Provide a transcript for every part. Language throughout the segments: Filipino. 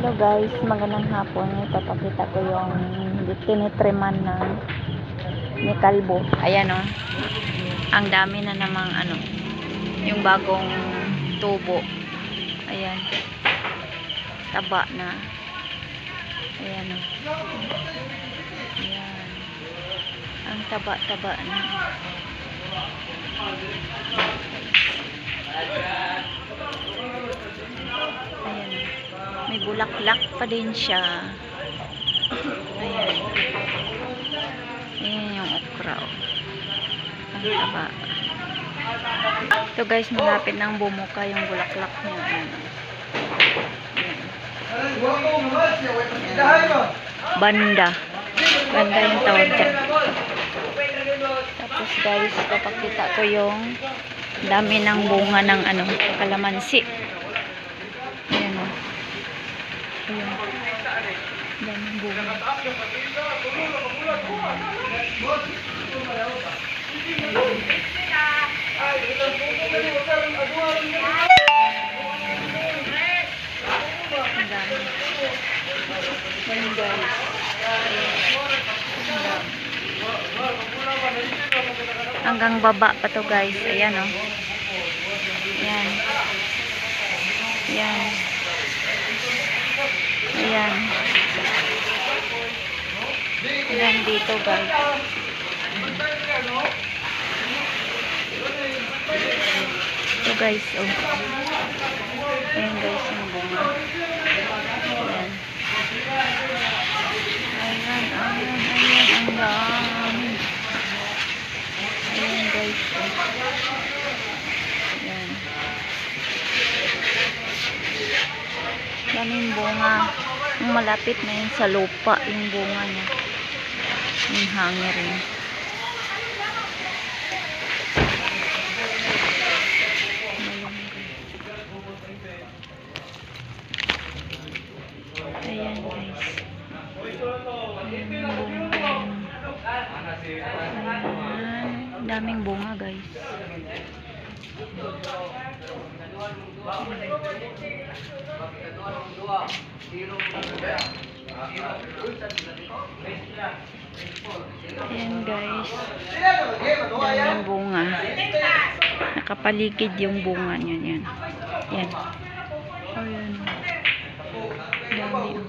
Hello guys, magandang hapon. Ipapakita ko yung tinitriman na ni Kalbo. Ayan o. Ang dami na namang ano, yung bagong tubo. Ayan. Taba na. Ayan o. Ayan. Ang taba-taba na. Ayan. May bulaklak pa din siya. Ayan. Ayan yung okra. Oh. Ang taba. Ito guys, malapit nang bumuka yung bulaklak niya. Ayan. Ayan. Banda. Banda yung tawag dyan. Tapos guys, papakita ko yung dami ng bunga ng ano, kalamansi. Ayan o. Ayan. Daming bunga. Ang dami. Ayan guys. Ang dami. Hanggang baba pa to guys. Ayan o. Ayan. Ayan. Ayan. Ayan dito guys. Ito guys, oh. Ayan guys, yung bunga. Ayan. Ayan, ayan, ayan, ang dami. Ayan guys, oh. Ayan. Daming bunga. Yung malapit na yun sa lupa, yung bunga niya. Yung hangin rin. Ayan guys. Ayan, bunga. Ayan. Daming bunga guys. Guys. Daming bunga. Nakapaligid yung bunga niya. Yan. Yan. Ayan. Dami. oh.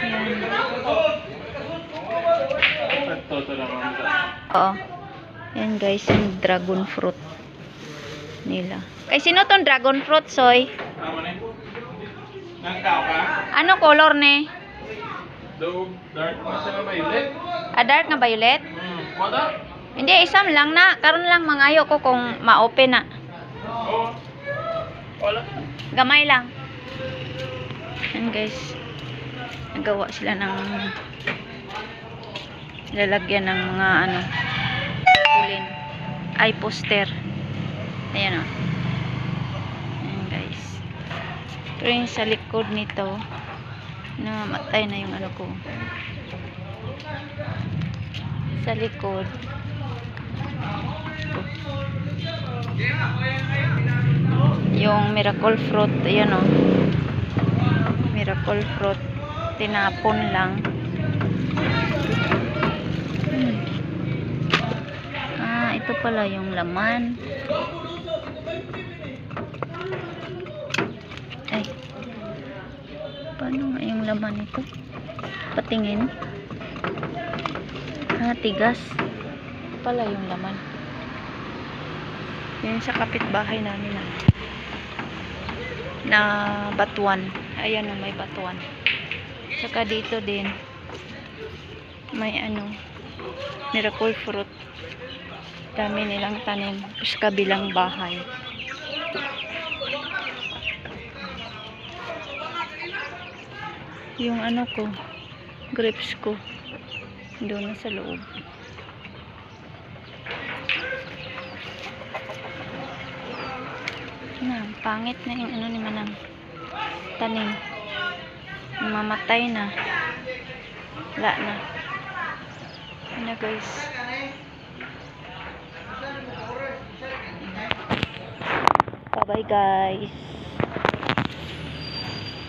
Ayan. Oo. Yan guys, yung dragon fruit nila. Kay sino tong dragon fruit, Soy? Ano? Nang tao ka? Ano color ni? Dark na siya violet. A dark na violet? Hmm. Wala? Hindi, isam lang na. Karon lang mangayo ko kung ma-open na. Oo. Wala. Gamay lang. Yan guys. Nagawa sila ng lalagyan ng mga ano kulin. Ay, poster. Ayan o. Ayan guys. Yung sa likod nito, namatay na yung ano ko. Sa likod. Yung miracle fruit, ayan o. Miracle fruit. Tinapon lang. Hmm. Ah, ito pala yung laman. Paano nga yung laman ito? Patingin. Ah, tigas. Pala yung laman. Yan sa kapitbahay namin ah. Na batuan. Ayan o, may batuan. Saka dito din. May ano. Miracle fruit. Dami nilang tanim. Sa kabilang bahay. Yung ano ko. Grapes ko. Doon na sa loob. Na, pangit na yung ano ni Manang. Tanim. Mamatay na. Wala na. Ano guys. Bye bye guys.